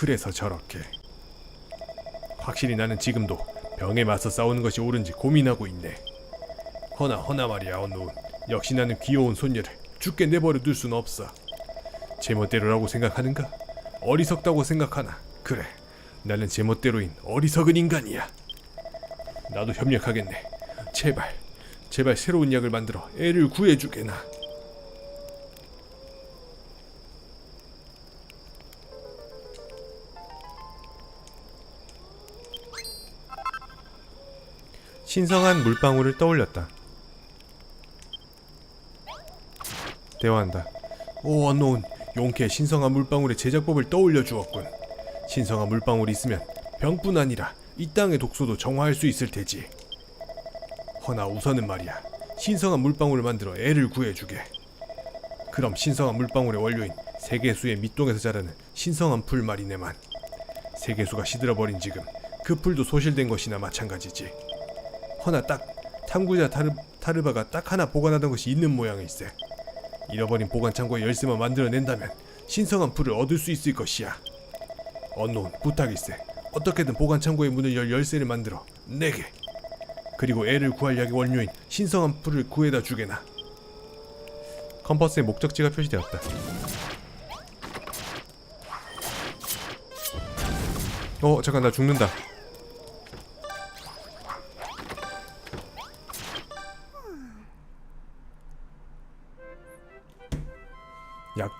그래서 저렇게. 확실히 나는 지금도 병에 맞서 싸우는 것이 옳은지 고민하고 있네. 허나 허나 말이야 언노. 역시 나는 귀여운 손녀를 죽게 내버려 둘 수는 없어. 제멋대로라고 생각하는가? 어리석다고 생각하나? 그래. 나는 제멋대로인 어리석은 인간이야. 나도 협력하겠네. 제발, 제발 새로운 약을 만들어 애를 구해주게나. 신성한 물방울을 떠올렸다. 대화한다. 오, 언노운 용케 신성한 물방울의 제작법을 떠올려 주었군. 신성한 물방울이 있으면 병뿐 아니라 이 땅의 독소도 정화할 수 있을 테지. 허나 우선은 말이야. 신성한 물방울을 만들어 애를 구해주게. 그럼 신성한 물방울의 원료인 세계수의 밑동에서 자라는 신성한 풀 말이네만. 세계수가 시들어버린 지금 그 풀도 소실된 것이나 마찬가지지. 허나 딱 탐구자 타르, 타르바가 딱 하나 보관하던 것이 있는 모양일세. 잃어버린 보관 창고의 열쇠만 만들어낸다면 신성한 풀을 얻을 수 있을 것이야. 언노운 부탁일세. 어떻게든 보관 창고의 문을 열 열쇠를 만들어 내게. 그리고 애를 구할 약의 원료인 신성한 풀을 구해다 주게나. 컴퍼스의 목적지가 표시되었다. 어 잠깐 나 죽는다.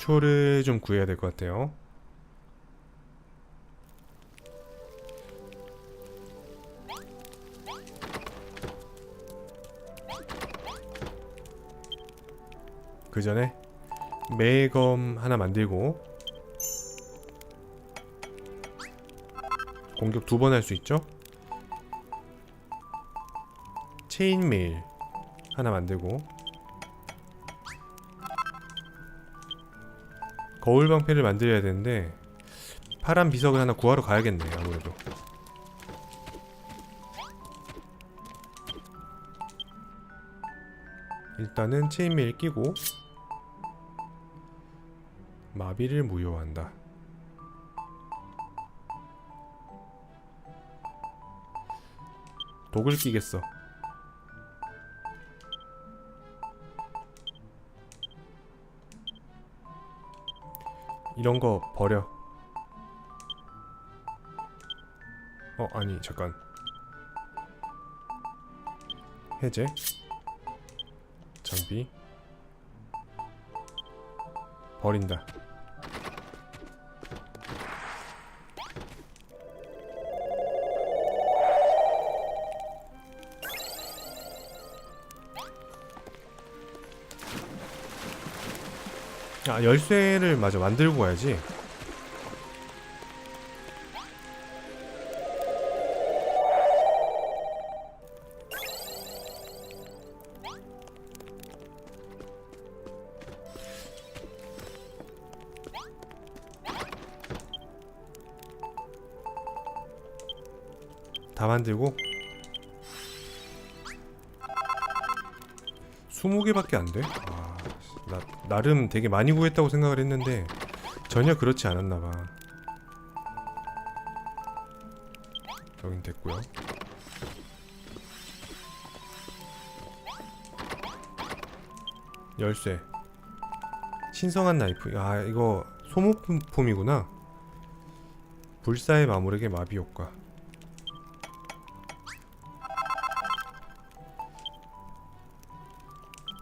약초를 좀 구해야 될 것 같아요. 그 전에 매검 하나 만들고 공격 두 번 할 수 있죠? 체인메일 하나 만들고 거울 방패를 만들어야 되는데 파란 비석을 하나 구하러 가야겠네 아무래도. 일단은 체인메일 끼고 마비를 무효한다. 독을 끼겠어 이런 거 버려. 어, 아니, 잠깐. 해제. 장비. 버린다. 아, 열쇠를 마저 만들고 가야지. 다 만들고 20개밖에 안 돼? 아, 나, 나름 되게 많이 구했다고 생각을 했는데 전혀 그렇지 않았나 봐. 여긴 됐고요. 열쇠. 신성한 나이프. 아, 이거 소모품이구나. 불사의 마무리게 마비 효과.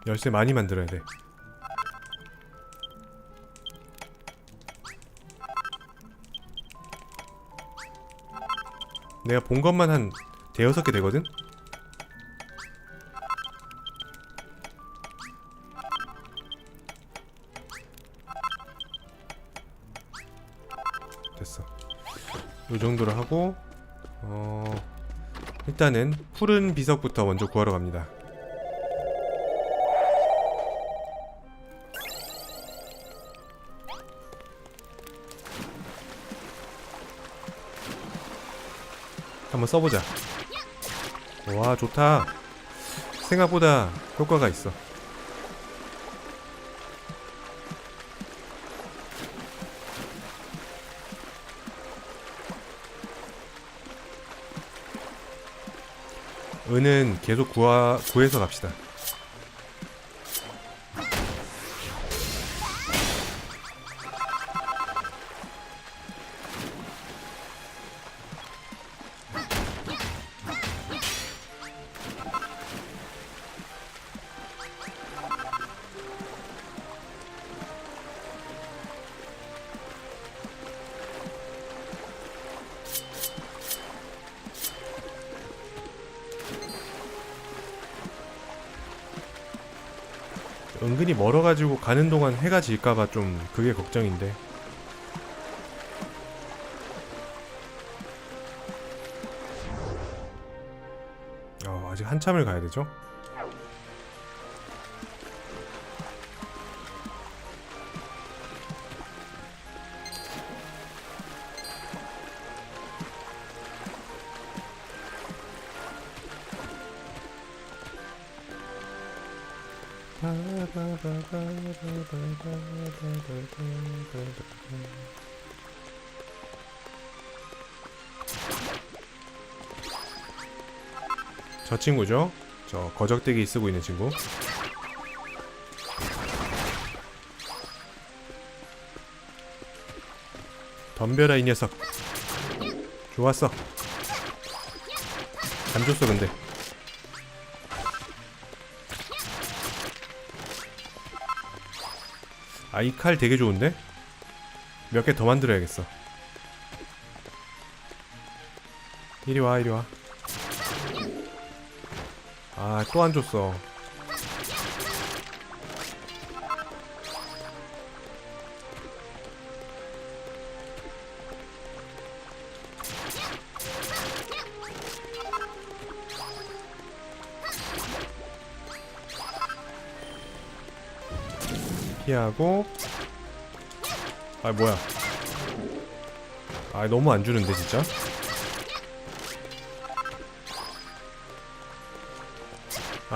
열쇠 많이 만들어야 돼. 내가 본 것만 한 대여섯 개 되거든? 됐어. 요 정도로 하고 어 일단은 푸른 비석부터 먼저 구하러 갑니다. 한번 써보자. 와 좋다. 생각보다 효과가 있어. 은은 계속 구하, 구해서 갑시다. 은근히 멀어가지고 가는 동안 해가 질까봐 좀 그게 걱정인데. 어, 아직 한참을 가야 되죠? 저 친구죠? 저 거적대기 쓰고 있는 친구. 덤벼라 이 녀석. 좋았어. 안 줬어 근데. 아 이 칼 되게 좋은데? 몇 개 더 만들어야겠어. 이리 와 이리 와. 아, 또 안 줬어. 피하고. 아 뭐야. 아 너무 안 주는데 진짜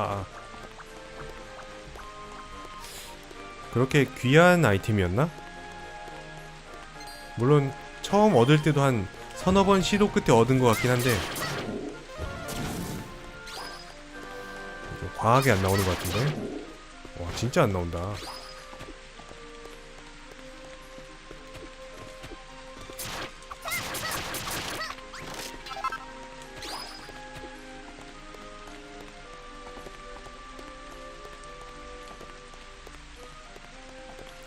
아, 아. 그렇게 귀한 아이템이었나? 물론 처음 얻을 때도 한 서너 번 시도 끝에 얻은 것 같긴 한데 좀 과하게 안 나오는 것 같은데 와 진짜 안 나온다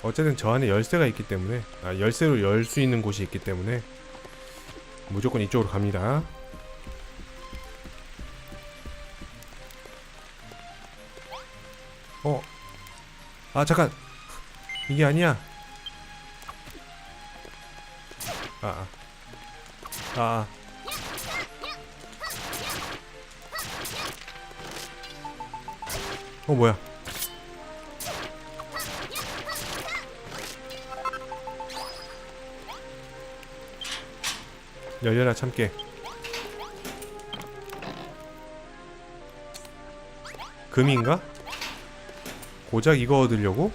어쨌든 저 안에 열쇠가 있기 때문에 아 열쇠로 열 수 있는 곳이 있기 때문에 무조건 이쪽으로 갑니다. 어, 아 잠깐 이게 아니야. 아, 아, 아, 아. 어 뭐야? 열려라 참깨 금인가? 고작 이거 얻으려고?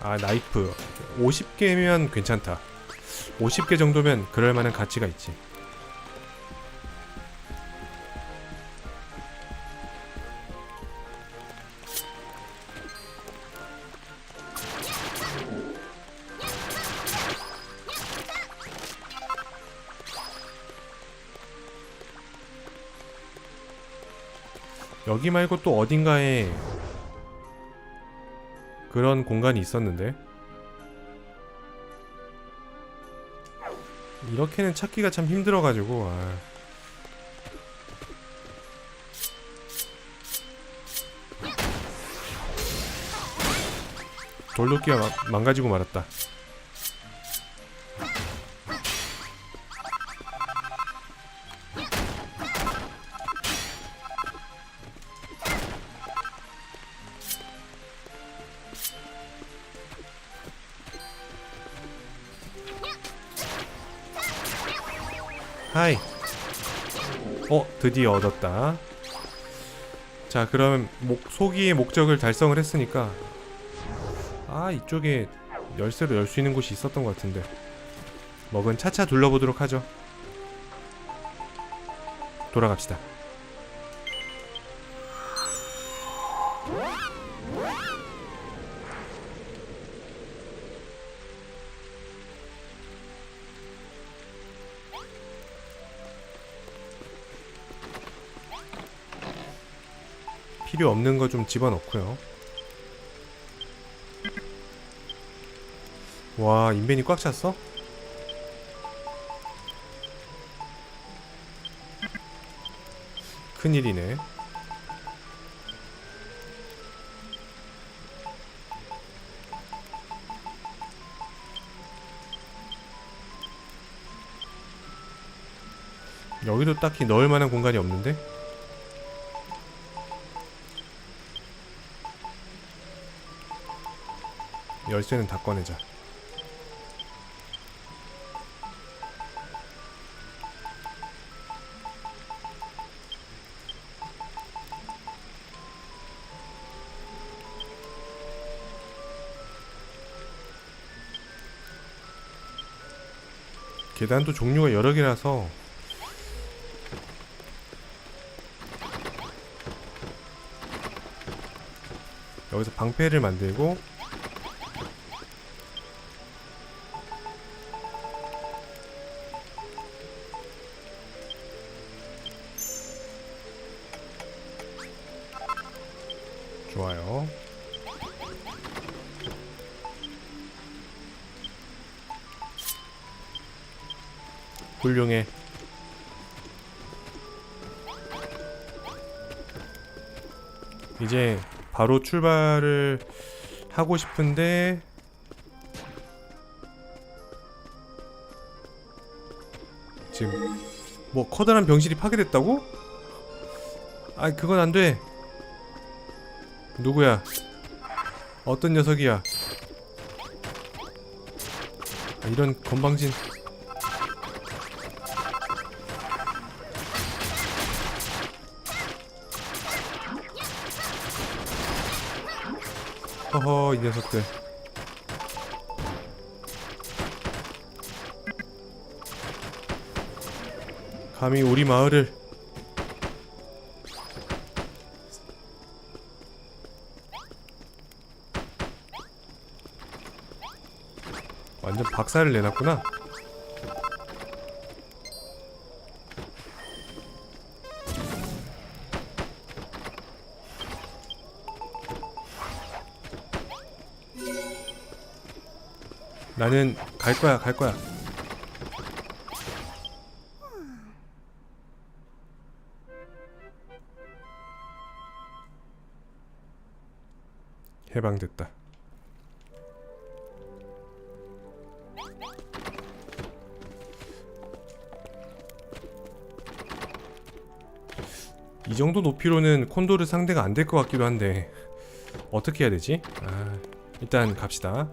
아 나이프 50개면 괜찮다 50개 정도면 그럴만한 가치가 있지 여기 말고 또 어딘가에 그런 공간이 있었는데 이렇게는 찾기가 참 힘들어가지고 아. 돌도끼가 마- 망가지고 말았다 드디어 얻었다. 자, 그럼 목, 소기의 목적을 달성을 했으니까 아, 이쪽에 열쇠로 열 수 있는 곳이 있었던 것 같은데. 먹은 차차 둘러보도록 하죠. 돌아갑시다 필요 없는 거 좀 집어넣고요 와 인벤이 꽉 찼어? 큰일이네 여기도 딱히 넣을 만한 공간이 없는데? 열쇠는 다 꺼내자. 계단도 종류가 여러 개라서 여기서 방패를 만들고 바로 출발을 하고 싶은데 지금 뭐 커다란 병실이 파괴됐다고? 아 그건 안 돼. 누구야? 어떤 녀석이야? 아, 이런 건방진 허허 이 녀석들. 감히 우리 마을을. 완전 박살을 내놨구나 나는 갈 거야 갈 거야. 해방됐다. 이 정도 높이로는 콘도르 상대가 안 될 것 같기도 한데 어떻게 해야 되지? 아, 일단 갑시다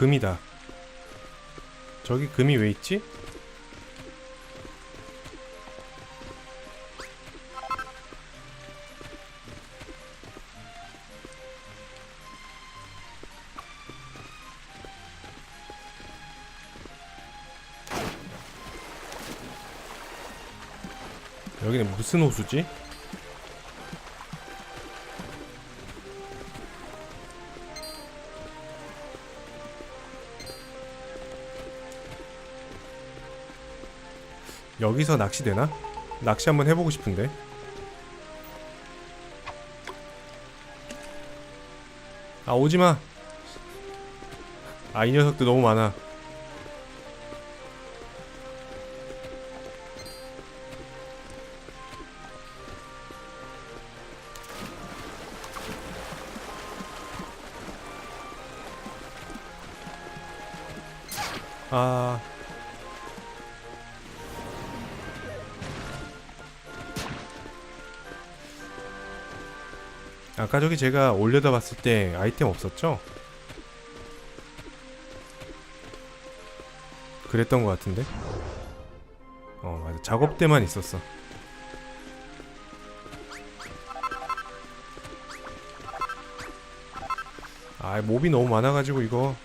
금이다 저기 금이 왜 있지? 여기는 무슨 호수지? 여기서 낚시 되나? 낚시 한번 해보고 싶은데. 아 오지 마. 아 이 녀석들 너무 많아. 아 아까 저기 제가 올려다 봤을 때 아이템 없었죠? 그랬던 것 같은데? 어 맞아 작업대만 있었어 아 몹이 너무 많아가지고 이거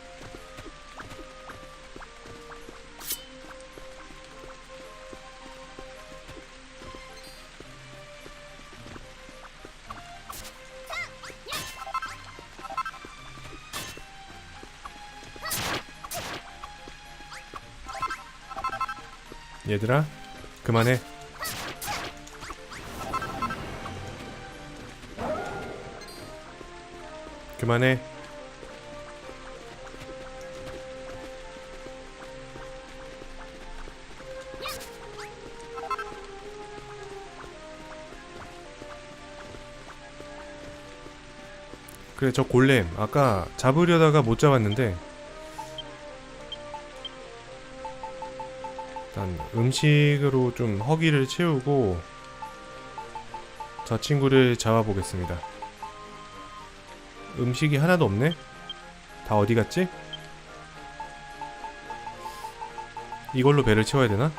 얘들아 그만해. 그만해. 그래 저 골렘. 아까 잡으려다가 못 잡았는데 일단 음식으로 좀 허기를 채우고 저 친구를 잡아보겠습니다. 음식이 하나도 없네? 다 어디 갔지? 이걸로 배를 채워야 되나?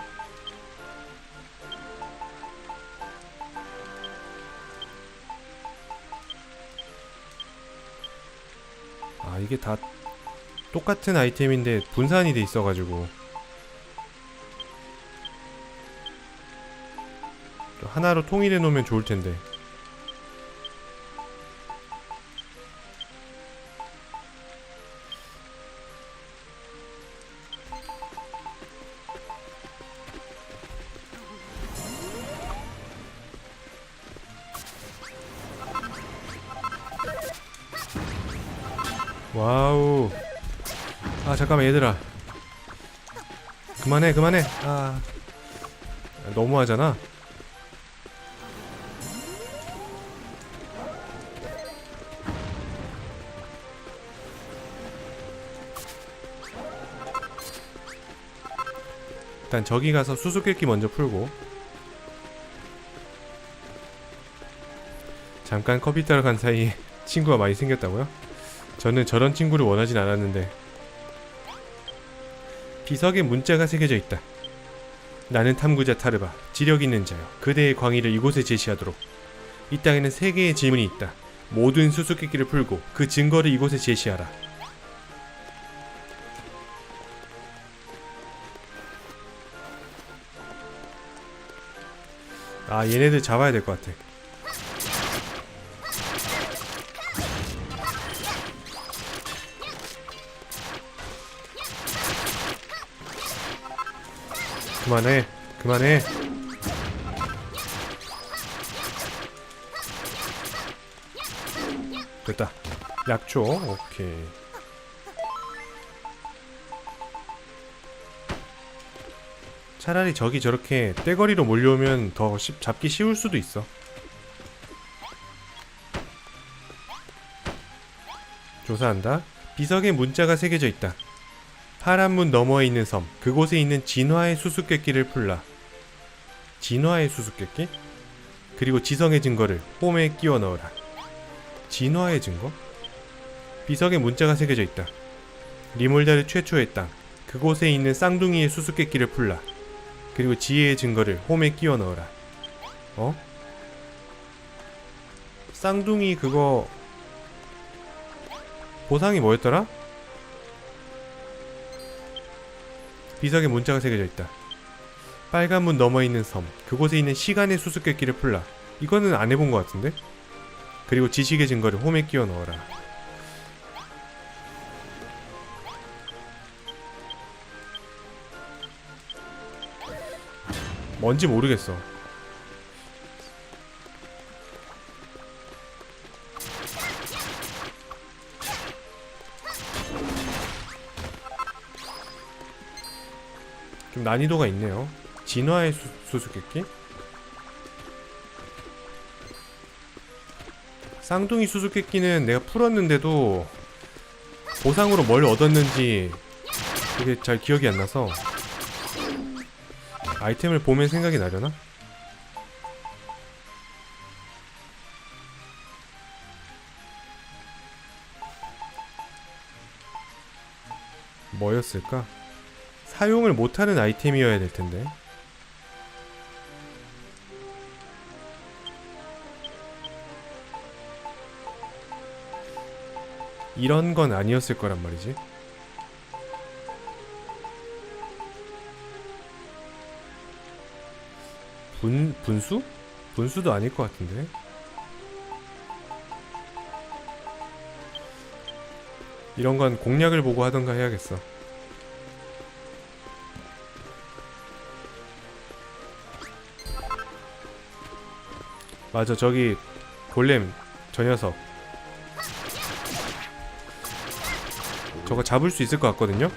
아 이게 다 똑같은 아이템인데 분산이 돼 있어가지고 하나로 통일해 놓으면 좋을 텐데. 와우. 아 잠깐만 얘들아. 그만해 그만해. 아 너무하잖아. 일단 저기 가서 수수께끼 먼저 풀고 잠깐 커피 따러 간 사이에 친구가 많이 생겼다고요? 저는 저런 친구를 원하진 않았는데 비석에 문자가 새겨져 있다. 나는 탐구자 타르바, 지력 있는 자여. 그대의 광의를 이곳에 제시하도록. 이 땅에는 세 개의 질문이 있다. 모든 수수께끼를 풀고 그 증거를 이곳에 제시하라. 아 얘네들 잡아야 될 것 같아. 그만해 그만해. 됐다. 약초 오케이 차라리 저기 저렇게 떼거리로 몰려오면 더 쉽- 잡기 쉬울 수도 있어. 조사한다. 비석에 문자가 새겨져 있다. 파란 문 너머에 있는 섬, 그곳에 있는 진화의 수수께끼를 풀라. 진화의 수수께끼? 그리고 지성의 증거를 홈에 끼워 넣어라. 진화의 증거? 비석에 문자가 새겨져 있다. 리몰다르 최초의 땅, 그곳에 있는 쌍둥이의 수수께끼를 풀라. 그리고 지혜의 증거를 홈에 끼워 넣어라. 어? 쌍둥이 그거 보상이 뭐였더라? 비석에 문자가 새겨져 있다. 빨간 문 너머 있는 섬, 그곳에 있는 시간의 수수께끼를 풀라. 이거는 안 해본 것 같은데? 그리고 지식의 증거를 홈에 끼워 넣어라. 뭔지 모르겠어. 좀 난이도가 있네요. 진화의 수, 수수께끼? 쌍둥이 수수께끼는 내가 풀었는데도 보상으로 뭘 얻었는지 그게 잘 기억이 안 나서 아이템을 보면 생각이 나려나? 뭐였을까? 사용을 못하는 아이템이어야 될 텐데. 이런 건 아니었을 거란 말이지. 분 분수? 분수도 아닐 것 같은데. 이런 건 공략을 보고 하던가 해야겠어. 맞아, 저기 골렘 저 녀석. 저거 잡을 수 있을 것 같거든요.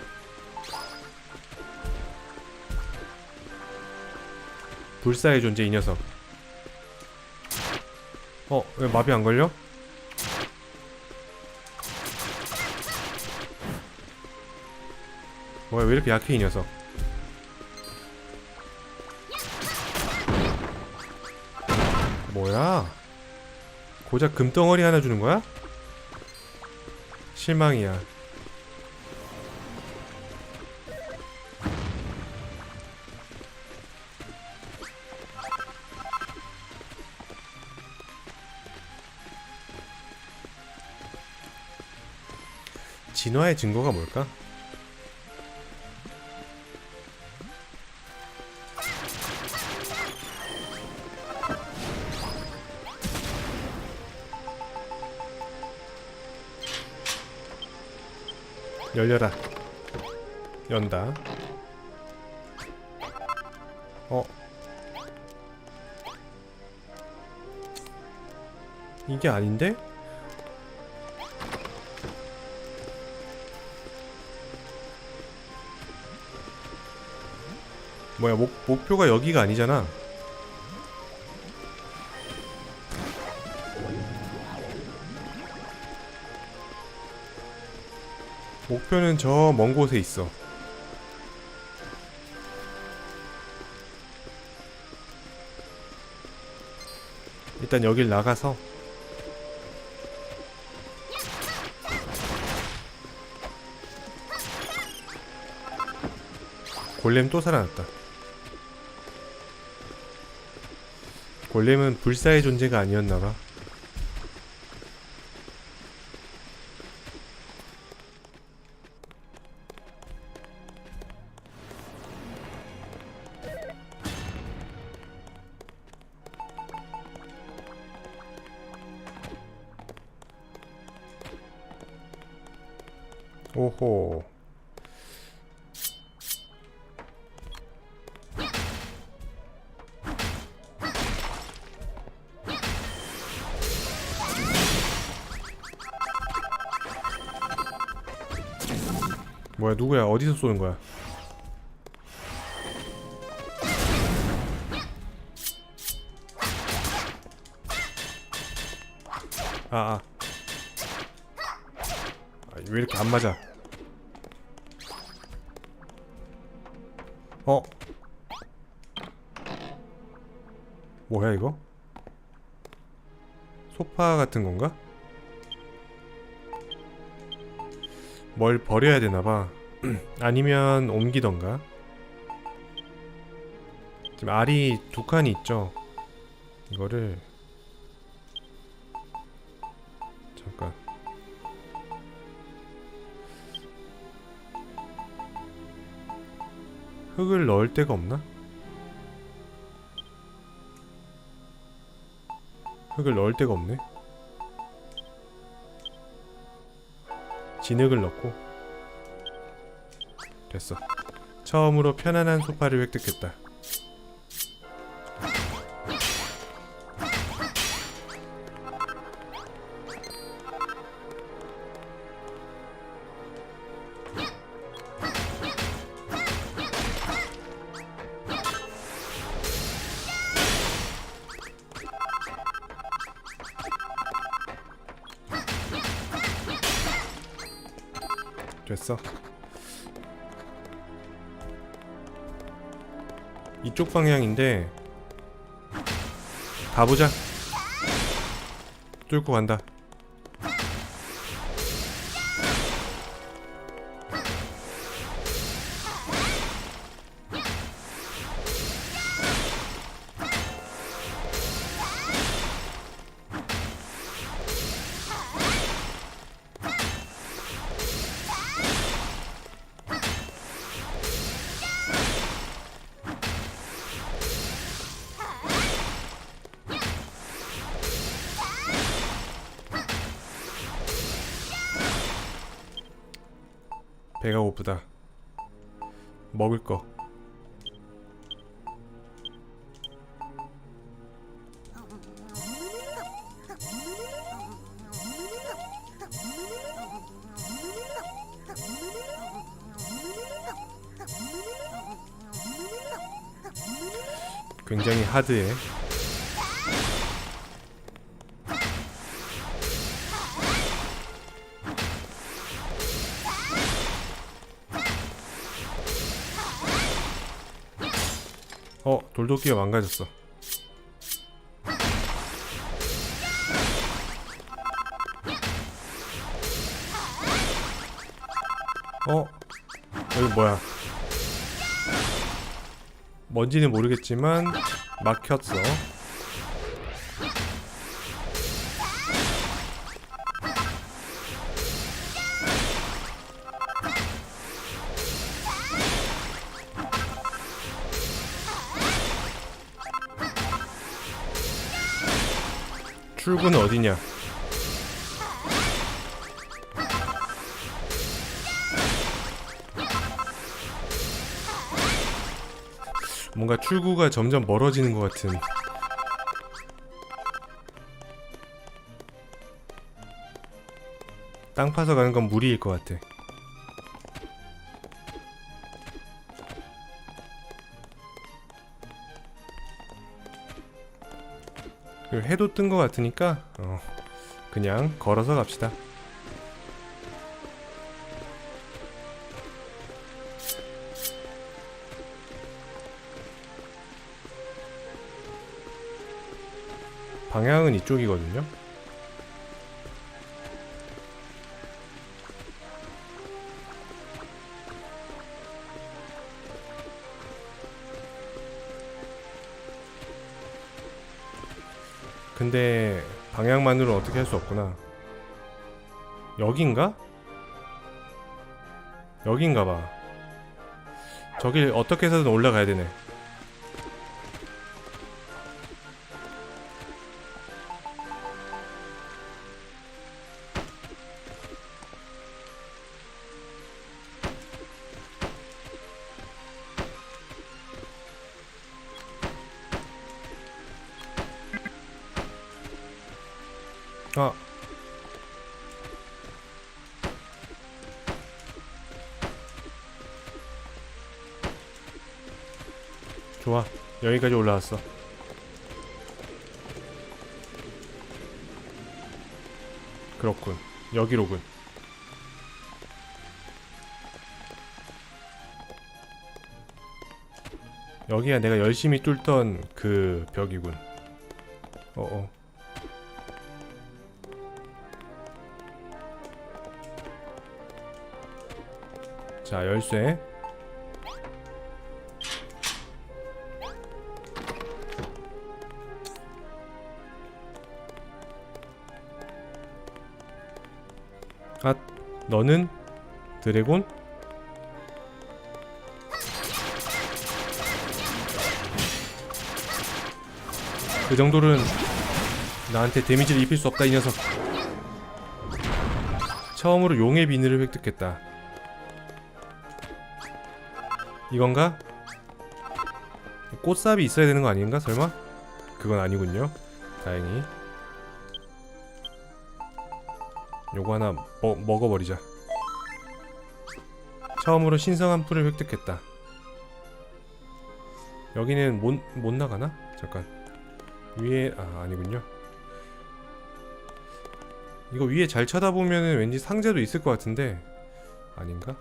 불사의 존재 이 녀석. 어, 왜 마비 안 걸려? 뭐야 왜 이렇게 약해 이 녀석 뭐야 고작 금덩어리 하나 주는 거야? 실망이야 진화의 증거가 뭘까? 열려라. 연다. 어. 이게 아닌데? 뭐야, 목, 목표가 여기가 아니잖아. 목표는 저 먼 곳에 있어. 일단 여길 나가서 골렘 또 살아났다. 골렘은 불사의 존재가 아니었나봐. 뭐야 누구야 어디서 쏘는 거야? 아, 아. 아, 왜 이렇게 안 맞아? 어? 뭐야 이거? 소파 같은 건가? 뭘 버려야 되나봐. 아니면 옮기던가. 지금 알이 두 칸이 있죠. 이거를 잠깐. 흙을 넣을 데가 없나? 흙을 넣을 데가 없네. 진흙을 넣고 됐어. 처음으로 편안한 소파를 획득했다. 됐어. 이쪽 방향인데 가보자. 뚫고 간다. 배가 고프다. 먹을 거. 굉장히 하드해. 어, 돌도끼가 망가졌어. 어? 여기 뭐야? 뭔지는 모르겠지만 막혔어. 출구는 어디냐? 뭔가 출구가 점점 멀어지는 것 같은. 땅 파서 가는 건 무리일 것 같아. 해도 뜬 것 같으니까 어, 그냥 걸어서 갑시다. 방향은 이쪽이거든요. 근데 방향만으로 어떻게 할 수 없구나. 여긴가? 여긴가 봐. 저길 어떻게 해서든 올라가야 되네. 아. 좋아. 여기까지 올라왔어. 그렇군. 여기로군. 여기가 내가 열심히 뚫던 그 벽이군. 어어. 자, 열쇠. 아, 너는 드래곤? 그 정도는 나한테 데미지를 입힐 수 없다 이 녀석. 처음으로 용의 비늘을 획득했다. 이건가? 꽃삽이 있어야 되는 거 아닌가 설마? 그건 아니군요. 다행히. 요거 하나 먹, 먹어버리자. 처음으로 신성한 풀을 획득했다. 여기는 못, 못 나가나? 잠깐. 위에, 아, 아니군요. 이거 위에 잘 쳐다보면 왠지 상자도 있을 것 같은데. 아닌가?